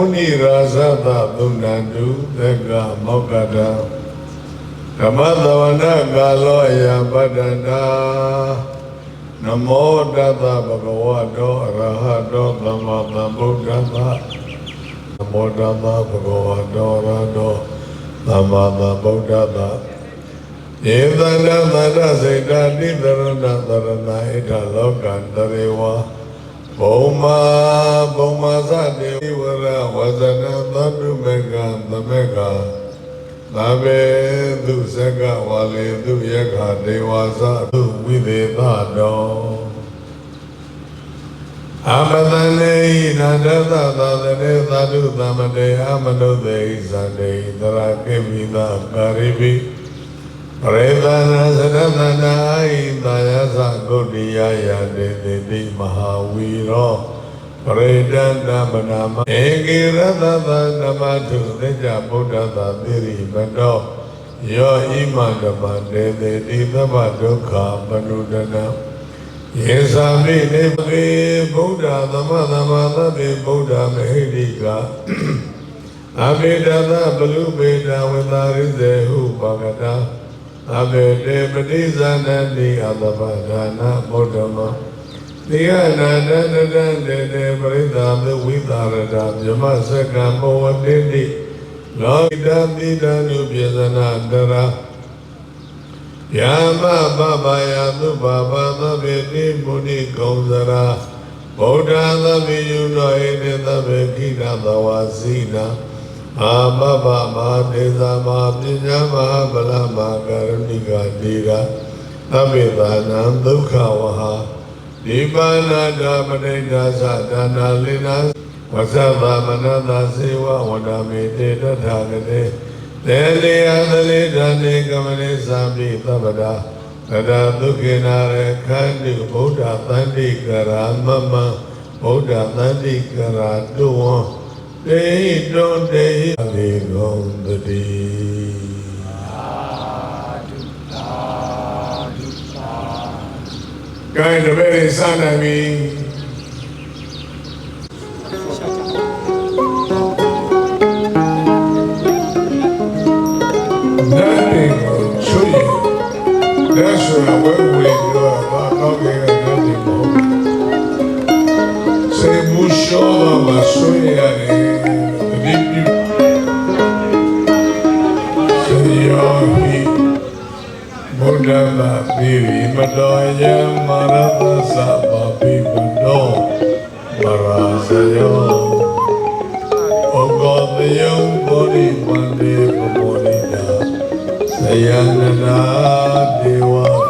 အတဗံမုနိရာဇသသုဏန္တုသက္ကမောက္ကတံဓမ္မသဝနာကာလောယပတ္တန္တာနမောတတဗုဒ္ဓဝါတောအရဟတောသမ္မာသမ္ဗုဒ္ဓတ္တနမောတတဗုဒ္ဓဝါတောအရဟတောသမ္မာသမ္ဗုဒ္ဓတ္တယေသန္တမတ္တစေတတိသရဏသရဏဣဒလောကံတရေဝါဘုံမာဘုံမာသတေ ဝရဝဇနသတုမေကံသမေကံသဗ္ဗေသူစကဝါလေသူယက္ခဒေဝါသသူဝိသေသတောအမတနေနန္ဒသသာသနေသာဓုသမတေအမနုသေဣဇန္တေတရာကေမိသကာရိပိပရိသနာသရတနာဣတာယသဂုတ်တိယယတေတိတိမဟာဝီရော ပရိဒန္တမနာမဧကိရတသနမထုသေကြဗုဒ္ဓသာတိရိမတောယောဣမဓမ္မတေတိတိသဗ္ဗဒုက္ခမနုဒနာယေသာမိနေပေဗုဒ္ဓသမသမသဗ္ဗေဗုဒ္ဓမဟိတိကအဘိဓမ္မဘလူပေတဝေသာရိစေဟုပါကတာအဘေတေပတိဇာနတိအတပဒါနာဗုဒ္ဓမ တိယနာတတတတေတေပရိသမဝိသရတာမြမစကံဘဝတိတိလောကိတပိတံနုပြေသနာတရာယာမပပယသုဘဘသဗ္ဗေတိမုနိကုံစရာဗုဒ္ဓသဗ္ဗေယုနောဧတေသဗ္ဗေခိရသဝါစီနာအာမဘမဒေသမပညာမဗလမကရဏိကတိရာသဗ္ဗေသာနံဒုက္ခဝဟာ ဒီပါဏတာပဋိဒါသဒါနာလိနာဝဇ္ဇဗမနတာစေဝဝဒမေတေတထာဂတေတေလေယသလေဓာနေကမလေသံပိသဗ္ဗဒါတဒါဒုက္ခေနာရခန္တိဗုဒ္ဓသန္တိကရာမမဗုဒ္ဓသန္တိကရာတုဝံတေတုံတေလေကုန်တတိ ကဲတပည့်စနိုင်ပြီနာနေကိုချွေဒါဆိုဝဲဝဲတော့ဘာကောင်းကဲနာနေကိုစေမှုရှောမှာဆွေရတယ် ဒ္ဓဘာပိဝိမတောယမရတသဗ္ဗပိဘုဒ္ဓောမရာဇယောဩဂောတယံဘောဓိပန္တေပမောရိတာသယန္တနာဒေဝကနာဝေ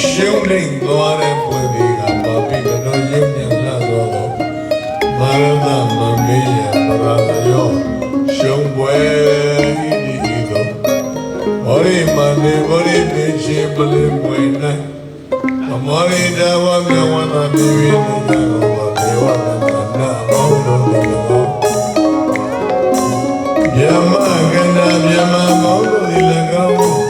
ယဤရှုံးနေသွားတဲ့ပွေဒီကပါပိမနောယုံညာလာသောမာရဏမမေယပရာဇယောရှုံးပွဲဤဒီသောဘောရိမနေဘောရိနေရှိပလင်မွေ၌အမောရိတဝမြဝနာပိဝိနေကြတော်ဒေဝနာနာဘောတော်ဒီလောယမကနာမြမမောတော်ဒီ၎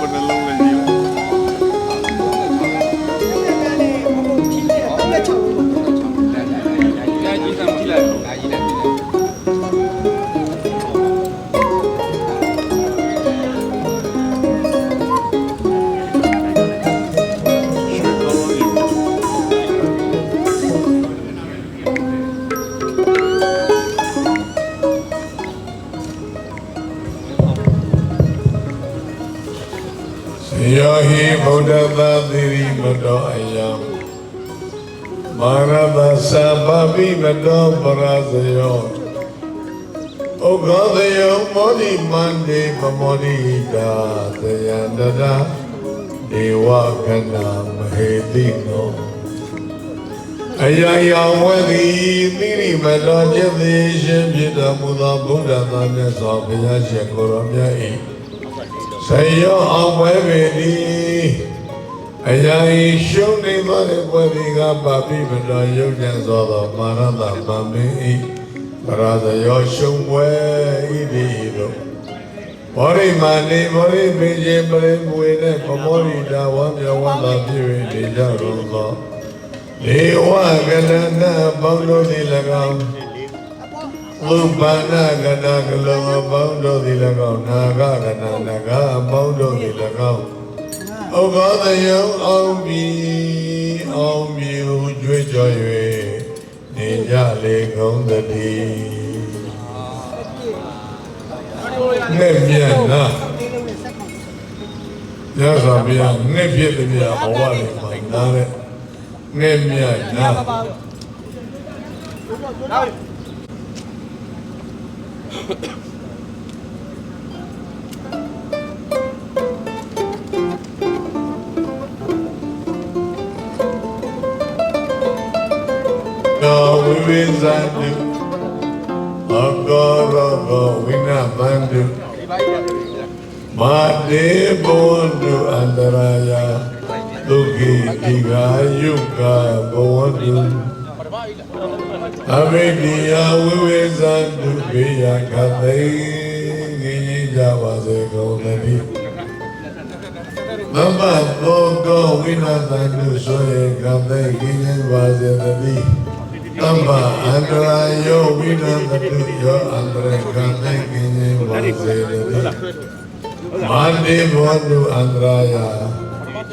ဟု တောအယံမာရသသဗ္ဗပိမတောပရာဇယောဩဃသယောမောဒိမန္တေပမောဒိတာသယန္တရာဒေဝခဏမဟေတိနောအယယဝေတိသီရိမတောจิตတိရှင်ဖြစ်တော်မူသောဗုဒ္ဓသာမြတ်စွာဘုရားရှင်ကိုရောမြတ်၏ဆယောအောင်ပွဲပေသည် အရာဤရှုံးနေသောတဲ့ပွဲဒီကပါပိမတော်ယုတ်ညံသောသောမာရတဗမင်းဤပရာဇယောရှုံးပွဲဤသည်တို့ ဘောရိမာနေဘောရိပင်ရှင်ပရိမွေနဲ့ပမောရိတာဝံမြောဝန္တာပြည့်၍နေကြတော်သောဒေဝကနနာပေါင်းတို့သည်၎င်းဥပ္ပန္နကနာကလောအပေါင်းတို့သည်၎င်းနာဂကနာနဂအပေါင်းတို့သည်၎င်း ဩဃတယံအောင်ပြီအောင်ပြီဟုကြွေးကြော်၍နေကြလေကုန်သတည်းနဲ့မြန်နာရသော်ဗျာနဲ့ဖြစ်တဲ့ဗျာဘဝလေးမှာနားတဲ့နဲ့မြန်နာ Go ယ်ဗျာ Mate bondu andaraya Dukhi diga yuga bondu ပထမကြီးလား Avidiya we will zandu Biya kathai Gini java se gaudari Mama Bogo vina zandu Soye kathai Gini java se gaudari သမ္မာအန္တရာယောဝိနန္တတုယောအန္တရကံသိကိဉ္စေဝစေရတိမာတိဘောတုအန္တရာ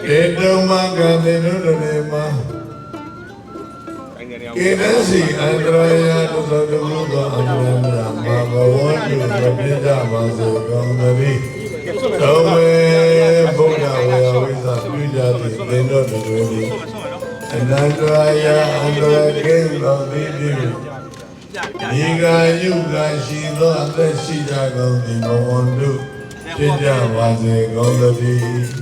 ယဧတုမကတိနုတရေမအင်္ဂလိပ်ကိရစီအန္တရာယသုတဘုသောအန္တရာမြတ်မာဘဝတုမပိကြပါစေကောင်းသတည်းသောဝေဘုရားဝေဝိသပြုကြသည်သင်တို့တို့သည် အနန္တရာယအန္တရာကိသောတိတိဒီကယုကရှိသောအသက်ရှိကြကုန်သည်ဘဝန္တုဖြစ်ကြပါစေကုန်သတည်း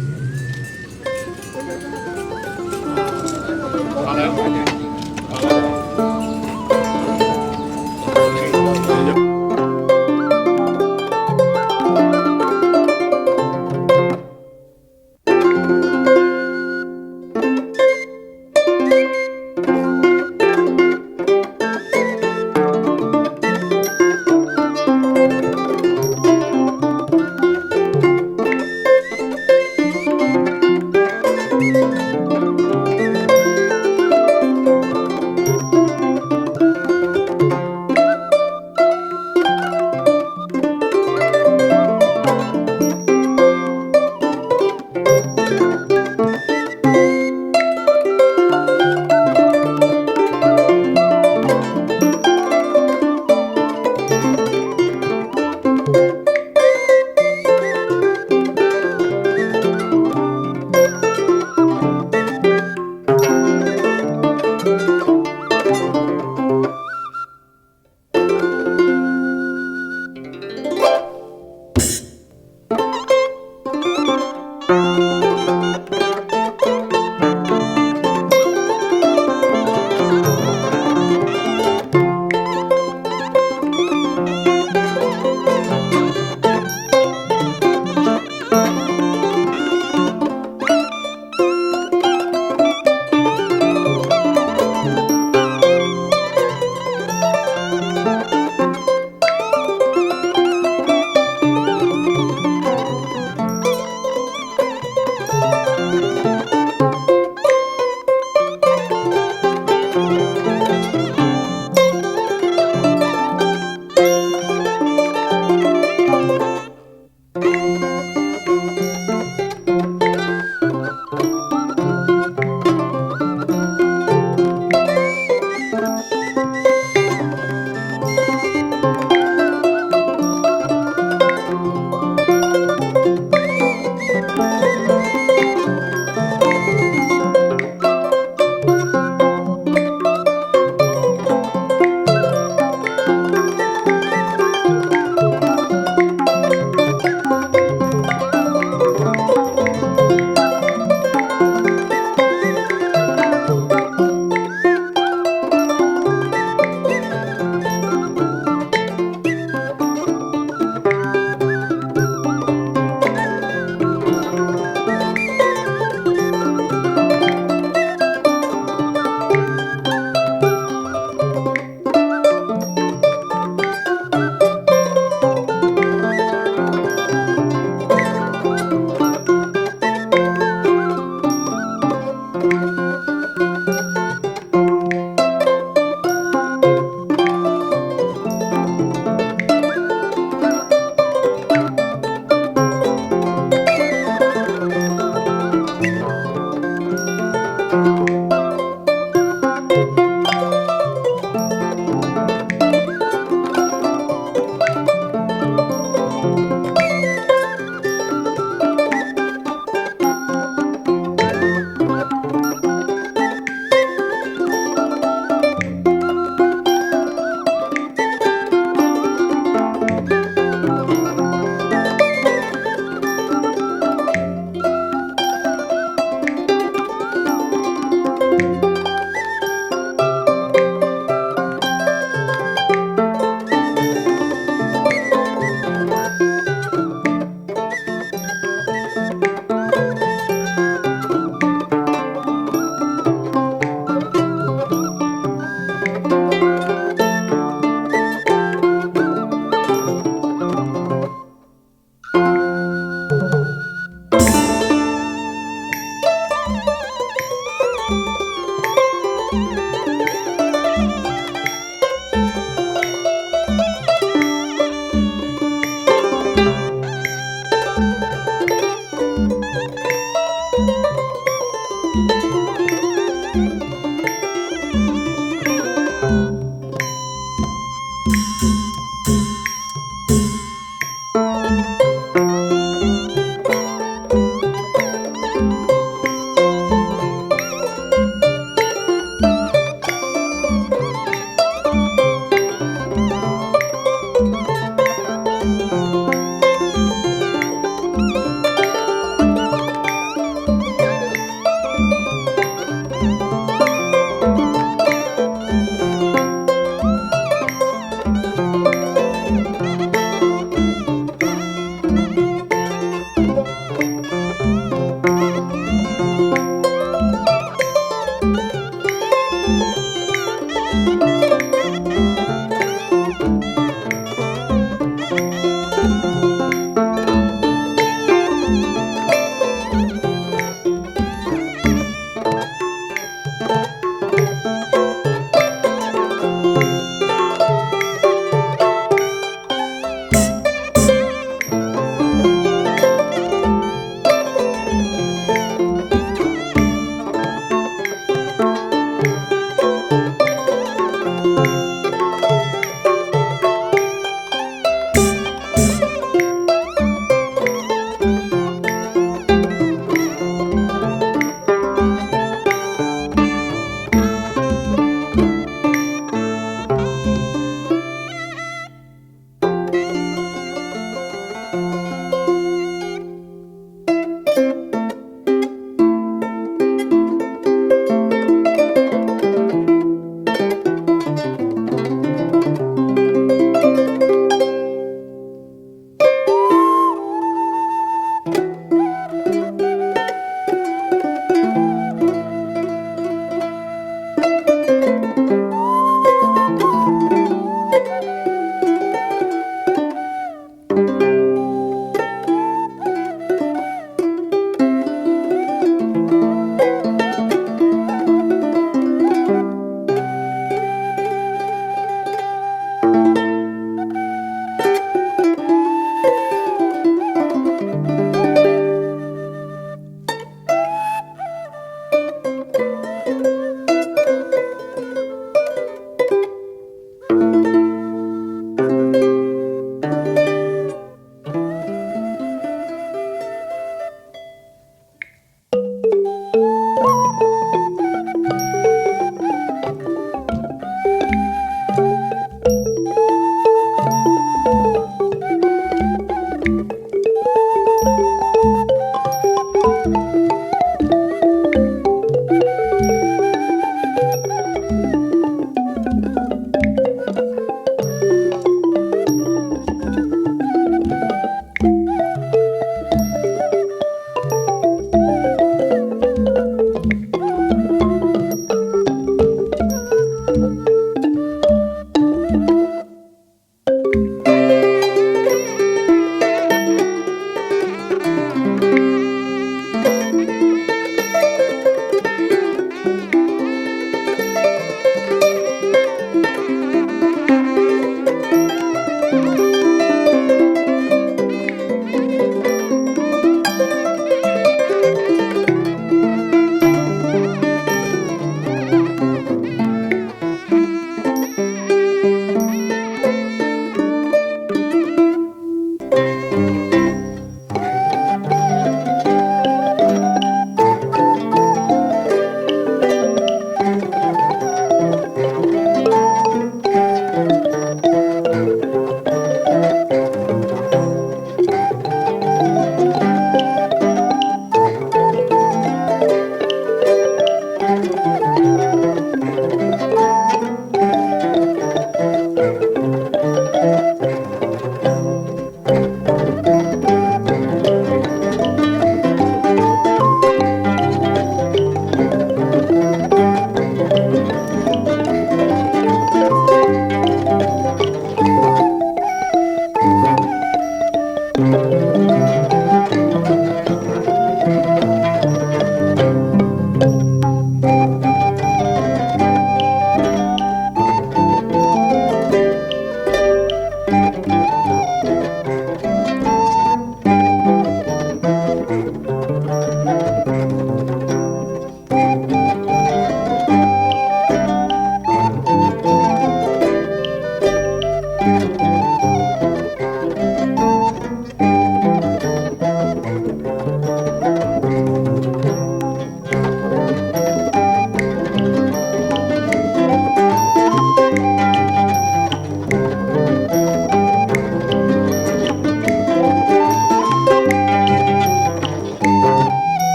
ပါ